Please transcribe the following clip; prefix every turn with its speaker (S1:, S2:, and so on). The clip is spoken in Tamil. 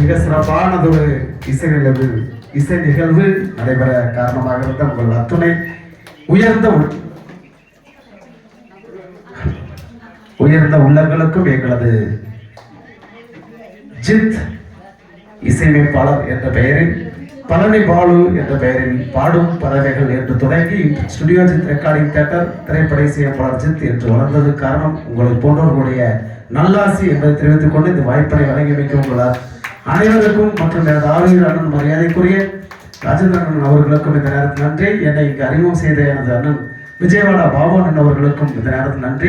S1: சிறப்பானதொரு இசை நிகழ்வு இசை நிகழ்வு நடைபெற காரணமாக இருந்த உங்கள் அத்துணை உயர்ந்த உயர்ந்த உள்ளங்களுக்கும் எங்களது ஜித் இசையமைப்பாளர் என்ற பெயரில் பழனி பாலு என்ற பெயரில் பாடும் பறவைகள் என்று தொடங்கி ஸ்டுடியோ ஜித் ரெக்கார்டிங் தேட்டர் திரைப்பட இசையமைப்பாளர் ஜித் என்று வளர்ந்தது காரணம் உங்களை போன்றவர்களுடைய நல்லாசி என்பதை தெரிவித்துக் கொண்டு இந்த வாய்ப்பினை வழங்கியமைக்க உங்களால் அனைவருக்கும் மற்றும் எனது ஆளுநர் அண்ணன் மரியாதைக்குரிய ராஜேந்திரன் அண்ணன் அவர்களுக்கும் இந்த நேரத்தில் நன்றி. என்னை இங்கு அறிமுகம் செய்த எனது அண்ணன் விஜயவாடா பாபு அண்ணன் அவர்களுக்கும் இந்த நேரத்தில் நன்றி.